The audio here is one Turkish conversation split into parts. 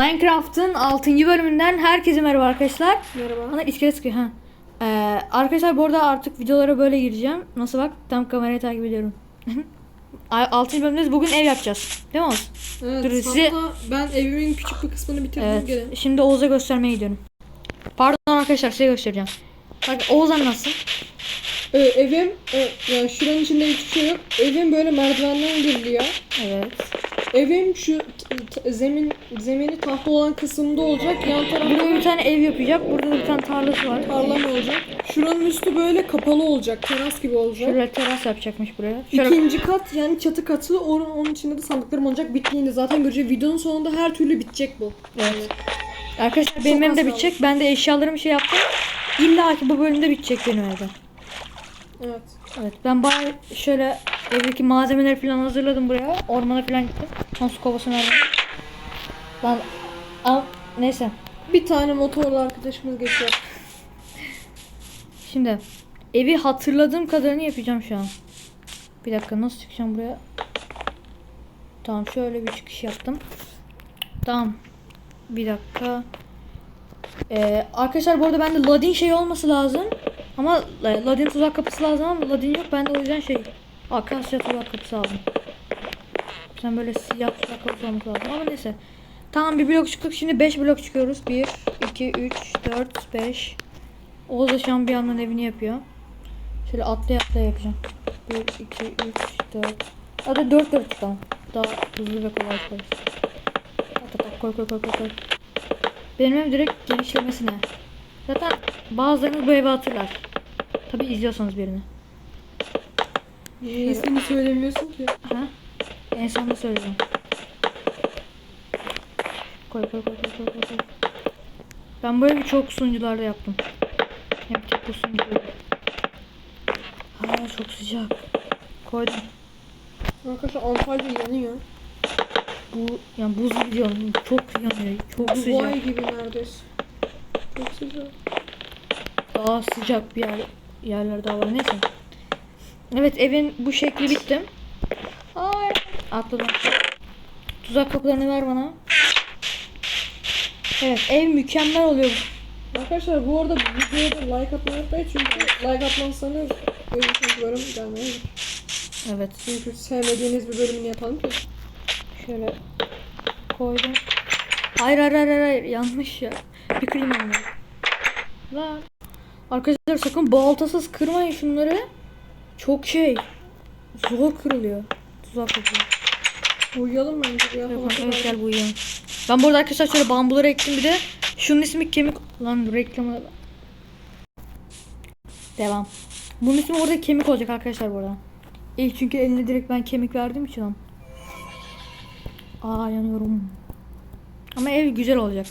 Minecraft'ın 6. bölümünden herkese merhaba arkadaşlar. Merhaba. Bana iskelet sıkıyor ha. Ee, arkadaşlar bu arada artık videolara böyle gireceğim. Nasıl bak? Tam kamerayı takip ediyorum. 6. bölümdeyiz. Bugün ev yapacağız. Değil mi Oğuz? Evet, Dur, size- ben evimin küçük bir kısmını bitirdim Evet. gene. Şimdi Oğuz'a göstermeye gidiyorum. Pardon arkadaşlar size göstereceğim. Bak Oğuz anlatsın. Ee, evim, e, yani şuranın içinde hiçbir şey yok. Evim böyle merdivenden giriliyor. Evet. Evim şu zemin zemini tahta olan kısımda olacak. Yan tarafta Burada bir tane ev yapacak. Burada da bir tane tarlası var. tarlam olacak. Şuranın üstü böyle kapalı olacak. Teras gibi olacak. Şöyle teras yapacakmış buraya. Şöyle İkinci kat yani çatı katı onun, onun içinde de sandıklarım olacak. Bittiğinde zaten göreceğiz. Videonun sonunda her türlü bitecek bu. Evet. Arkadaşlar benim evim de bitecek. Ben de eşyalarımı şey yaptım. İlla ki bu bölümde bitecek benim evde. Evet. Evet ben bayağı şöyle evdeki malzemeleri falan hazırladım buraya. Ormana falan gittim. Lan su kovası nerede? Lan al neyse. Bir tane motorlu arkadaşımız geçiyor. Şimdi evi hatırladığım kadarını yapacağım şu an. Bir dakika nasıl çıkacağım buraya? Tamam şöyle bir çıkış yaptım. Tamam. Bir dakika. Ee, arkadaşlar bu arada bende ladin şey olması lazım. Ama e, ladin tuzak kapısı lazım ama ladin yok. Bende o yüzden şey akasya tuzak kapısı lazım. Sen böyle siyah tuzak kapısı olması lazım ama neyse. Tamam bir blok çıktık. Şimdi 5 blok çıkıyoruz. 1, 2, 3, 4, 5. Oğuz da şu an bir yandan evini yapıyor. Şöyle atlaya atlaya yapacağım. 1, 2, 3, 4. Hadi 4 4 çıkalım. Daha hızlı ve kolay çıkarız. Tak tak koy koy koy koy koy. Benim ev direkt genişlemesine. Zaten bazılarınız bu evi hatırlar. Tabi izliyorsanız birini. Niye ismini söylemiyorsun ki? Ha? En sonunda söyleyeceğim. Koy koy koy koy koy koy. Ben bu evi çok sunucularda yaptım. Hep tek bu sunucu. Ha çok sıcak. Koydum. Arkadaşlar Antalya yanıyor. Bu yani buz gibi diyorum. Çok yanıyor. Çok sıcak. Dubai gibi neredeyse. Çok sıcak. Daha sıcak bir yer, yerler daha var. Neyse. Evet evin bu şekli bitti. Ay. Atladım. Tuzak kapılarını ver bana. Evet ev mükemmel oluyor. Arkadaşlar bu arada bu videoya da like atmayı unutmayın çünkü like atmazsanız benim için bölüm gelmeyebilir. Evet Çünkü sevmediğiniz bir bölümünü yapalım ki. şöyle koydum. Hayır hayır hayır hayır yanlış ya. Bir kırayım onları. Lan. Arkadaşlar sakın baltasız kırmayın şunları. Çok şey. Zor kırılıyor. Tuzak kapıyor. Uyuyalım bence bir Yapalım. Evet gel uyuyalım. Ben burada arkadaşlar şöyle bambuları ektim bir de. Şunun ismi kemik... Lan reklamı... Devam. Bunun ismi orada kemik olacak arkadaşlar burada. İlk çünkü eline direkt ben kemik verdiğim için. Aa yanıyorum. Ama ev güzel olacak.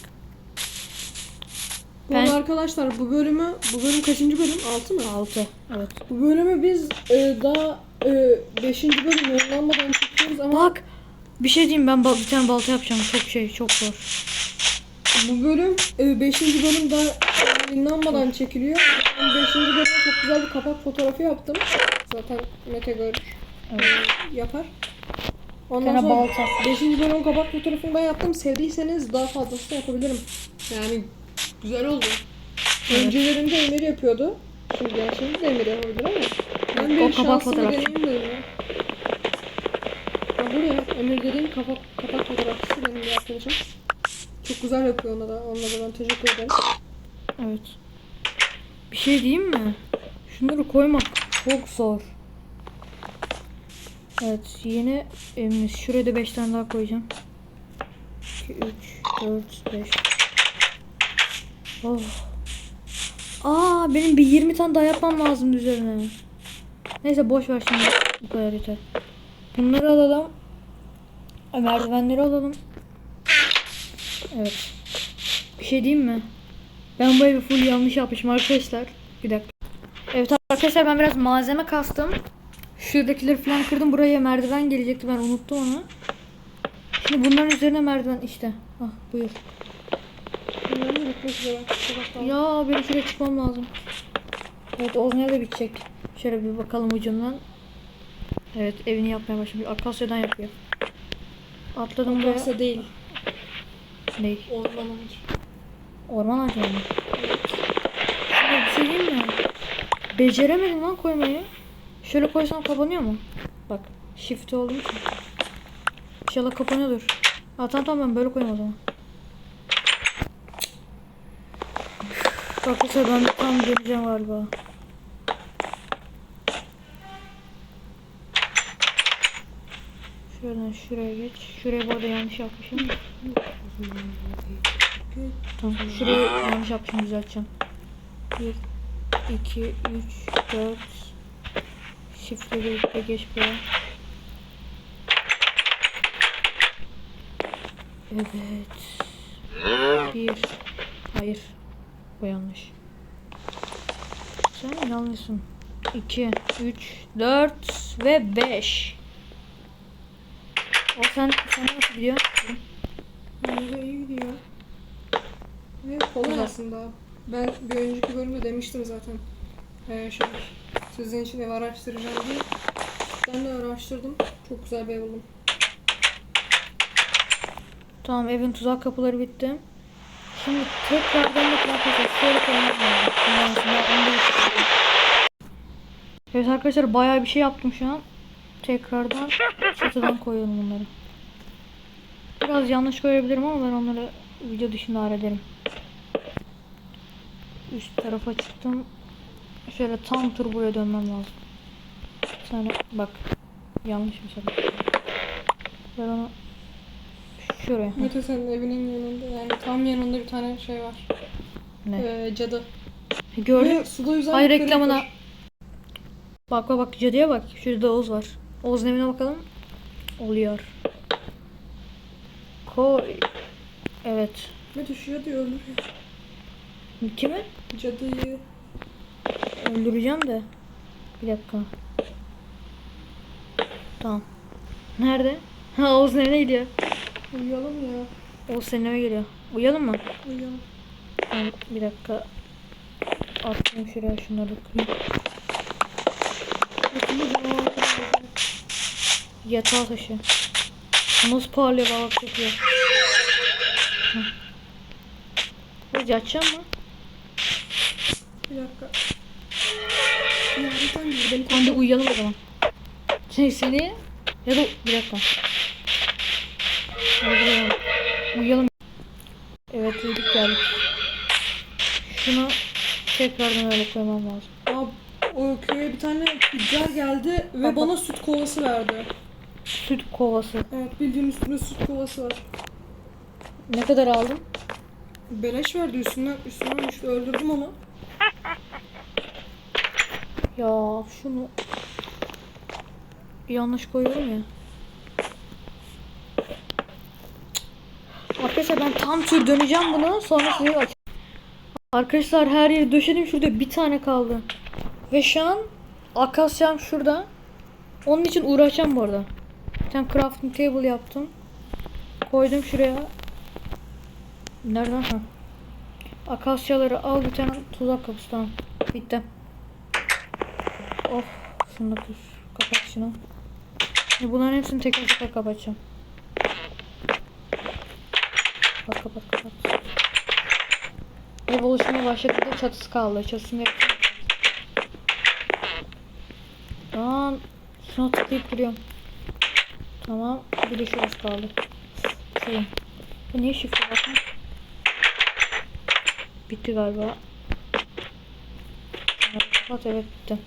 Bu Ben- arkadaşlar bu bölümü, bu bölüm kaçıncı bölüm? 6 mı? 6. Evet. Bu bölümü biz e, daha 5. bölüm yayınlanmadan çekiyoruz ama Bak. Bir şey diyeyim ben bir tane balta yapacağım. Çok şey çok zor. bu bölüm 5. bölüm daha yayınlanmadan çekiliyor. Ben 5. bölüme çok güzel bir kapak fotoğrafı yaptım. Zaten Mete görür. Evet. e, yapar. Ondan tane sonra balta. 5. bölüm kapak fotoğrafını ben yaptım. Sevdiyseniz daha fazlasını yapabilirim. Yani güzel oldu. Öncelerinde Emir yapıyordu. Şimdi de Emir yapabilir ama ben O bir kapak şansımı fotoğrafı. deneyim dedim ya. Ha buraya Emir dediğim kapak, kapak fotoğrafçısı benim bir arkadaşım. Çok güzel yapıyor ona da. Onunla da ben teşekkür ederim. Evet. Bir şey diyeyim mi? Şunları koymak çok zor. Evet yeni evimiz. Şuraya da 5 tane daha koyacağım. 2, 3, 4, 5. Oh. Aa benim bir 20 tane daha yapmam lazım üzerine. Neyse boş ver şimdi. Bu kadar yeter. Bunları alalım. Merdivenleri alalım. Evet. Bir şey diyeyim mi? Ben bu evi full yanlış yapmışım arkadaşlar. Bir dakika. Evet arkadaşlar ben biraz malzeme kastım. Şuradakileri falan kırdım. Buraya merdiven gelecekti. Ben unuttum onu. Şimdi bunların üzerine merdiven işte. Ah buyur. Bunları da bitmek üzere. Ya benim şuraya çıkmam lazım. Evet Oğuz nerede bitecek? Şöyle bir bakalım ucundan. Evet evini yapmaya başlamış. Akasyadan yapıyor. Atladım buraya. Akasya değil. Ne? Orman ağacı. Orman ağacı mı? Evet. Bir şey diyeyim mi? Beceremedim lan koymayı. Şöyle koysam kapanıyor mu? Bak shift olduğum için. İnşallah kapanıyordur. Ha tamam tamam ben böyle koyayım o zaman. Sefer ben tam döneceğim galiba. Şuradan şuraya geç. Şuraya bu arada yanlış yapmışım. Tamam şurayı yanlış yapmışım düzelteceğim. 1, 2, 3, 4 Shift'le birlikte geç buraya. Evet. Bir. Hayır. Bu yanlış. Sen yanlışsın. 2, 3, 4 ve 5. O sen, sen nasıl gidiyor? Bence iyi gidiyor. Ve kolay Güzel. aslında. Ben bir önceki bölümde demiştim zaten. Ee, şey, sizin için ev araştıracağım diye. Ben de araştırdım. Çok güzel bir ev buldum. Tamam evin tuzak kapıları bitti. Şimdi tekrardan arkadaşlar şöyle da yapacağım. Evet arkadaşlar bayağı bir şey yaptım şu an. Tekrardan çatıdan koyuyorum bunları. Biraz yanlış koyabilirim ama ben onları video dışında hallederim. Üst tarafa çıktım. Şöyle tam tur buraya dönmem lazım. Sonra bak yanlış bir şey. Ben onu şuraya. Mete senin evinin yanında yani tam yanında bir tane şey var. Ne? Ee, cadı. Gördün mü? Ve suda yüzen Hayır bir reklamına. Bak bak bak cadıya bak. Şurada Oğuz var. Oğuz'un evine bakalım. Oluyor. Koy. Evet. Mete şu cadıyı öldürüyor. Kimi? Cadıyı. Öldüreceğim de. Bir dakika. Tamam. Nerede? Ha Oğuz'un evine gidiyor. Uyuyalım ya. Oğuz senin eve geliyor. Uyuyalım mı? Uyuyalım. Tamam, bir dakika. Atayım şuraya şunları kırayım. Yatağı taşı. Nasıl parlıyor bak çok iyi. Hadi açacağım mı? Bir dakika. Ya bir tane bir beni Hadi uyuyalım o zaman. Şey seni ya da bir dakika. Uyuyalım. Evet uyuduk geldik. Şunu tekrardan öyle koymam lazım. Abi, o köye bir tane tüccar geldi ve Bak, bana süt kovası verdi. Süt kovası. Evet bildiğin üstünde süt kovası var. Ne kadar aldın? Beleş verdi üstünden, üstünden düştü. Öldürdüm onu. Ya şunu yanlış koyuyorum ya. Arkadaşlar ben tam tür döneceğim bunu sonra size aç. Arkadaşlar her yeri döşedim şurada bir tane kaldı. Ve şu an akasyam şurada. Onun için uğraşacağım bu arada. Bir tane crafting table yaptım. Koydum şuraya. Nereden? Ha. Akasyaları al bir tane tuzak kapısı tamam. Bitti. Of şunu da. Kapat şunu. Bunların hepsini teker teker kapatacağım. Kapat kapat kapat. Ev oluşmaya başladı çatısı kaldı. Çatısını yapacağım. Tamam. Şuna tıklayıp duruyorum. Tamam. Bir de şurası kaldı. Şuraya. Bu niye şifre bakın? Bitti galiba. Kapat evet bitti.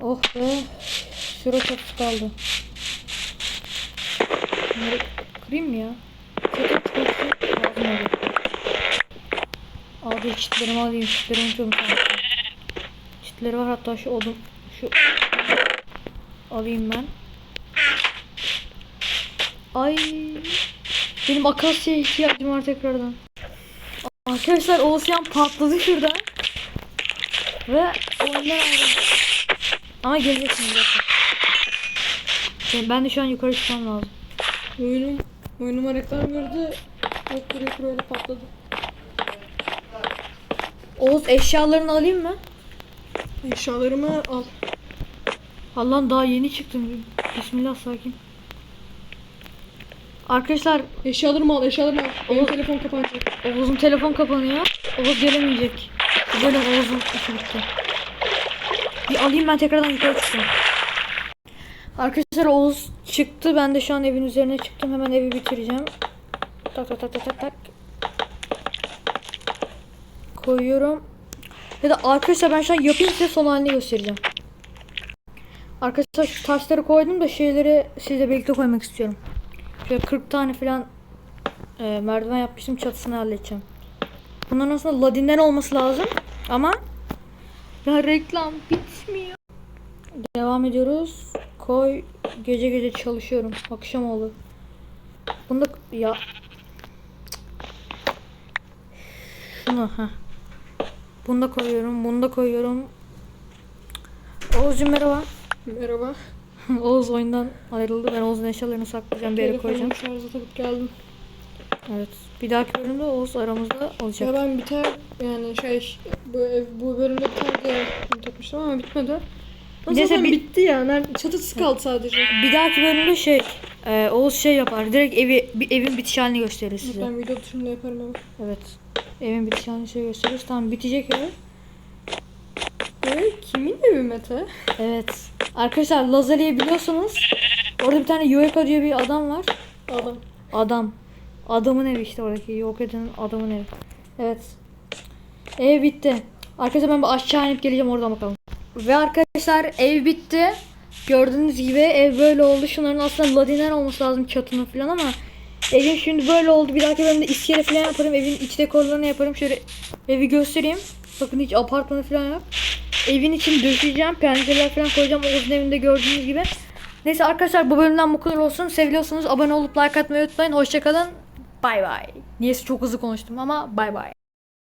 Oh be. Şura çatısı kaldı. Bunları kırayım mı ya? Çatı çatısı lazım olur. Abi çitlerimi alayım. Çitlerimi unutuyorum. Çitleri var hatta şu odun. Şu alayım ben. Ay. Benim akasya'ya ihtiyacım var tekrardan. Arkadaşlar Oğuzhan patladı şurada. Ve oyundan ayrıldı. Ama gelecek şimdi ben de şu an yukarı çıkmam lazım. Oyunum, oyunuma reklam girdi. Yok direkt böyle patladı. Oğuz eşyalarını alayım mı? Eşyalarımı al. Allah'ım daha yeni çıktım. Bismillah sakin. Arkadaşlar Eşyalarımı al eşyalarımı al. Benim Oğuz- telefon kapanacak. Oğuz'un telefon kapanıyor. Oğuz gelemeyecek. Bölüm Oğuz'un işi bitti. Bir alayım ben tekrardan yukarı çıkacağım. Arkadaşlar Oğuz çıktı. Ben de şu an evin üzerine çıktım. Hemen evi bitireceğim. Tak tak tak tak tak tak. Koyuyorum. Ya da arkadaşlar ben şu an yapayım size son halini göstereceğim. Arkadaşlar şu taşları koydum da şeyleri sizle birlikte koymak istiyorum. Şöyle 40 tane falan e, merdiven yapmıştım çatısını halledeceğim. Bunların aslında ladinler olması lazım ama ya reklam bitmiyor. Devam ediyoruz. Koy gece gece çalışıyorum. Akşam oldu. Bunda ya şunu ha. Bunu da koyuyorum. Bunu da koyuyorum. Oğuzcum merhaba. Merhaba. Oğuz oyundan ayrıldı. Ben Oğuz'un eşyalarını saklayacağım. Bir yere koyacağım. Şarja takıp geldim. Evet. Bir dahaki bölümde Oğuz aramızda olacak. Ya ben biter yani şey bu ev bu bölümde biter diye takmıştım ama bitmedi. Neyse, zaten bir- bitti ya. Nerede çatısı kaldı sadece. Bir dahaki bölümde şey e, Oğuz şey yapar. Direkt evi bir evin bitiş halini gösterir size. Ben video bitiminde yaparım ama. Evet. Evin bitiş halini size gösterir. Tamam bitecek ev. Ee, kimin evi Mete? Evet. Arkadaşlar Lazali'yi biliyorsunuz. Orada bir tane Yueka diye bir adam var. Adam. Adam. Adamın evi işte oradaki. Yok edenin adamın evi. Evet. Ev bitti. Arkadaşlar ben bir aşağı inip geleceğim oradan bakalım. Ve arkadaşlar ev bitti. Gördüğünüz gibi ev böyle oldu. Şunların aslında ladiner olması lazım çatının falan ama evim şimdi böyle oldu. Bir dahaki bölümde iskele falan yaparım. Evin iç dekorlarını yaparım. Şöyle evi göstereyim. Bakın hiç apartmanı falan yok. Evin için döşeyeceğim. Pencereler falan koyacağım. Oğuz'un evinde gördüğünüz gibi. Neyse arkadaşlar bu bölümden bu kadar olsun. Seviyorsanız abone olup like atmayı unutmayın. Hoşçakalın. Bay bay. Niyeyse çok hızlı konuştum ama bay bay.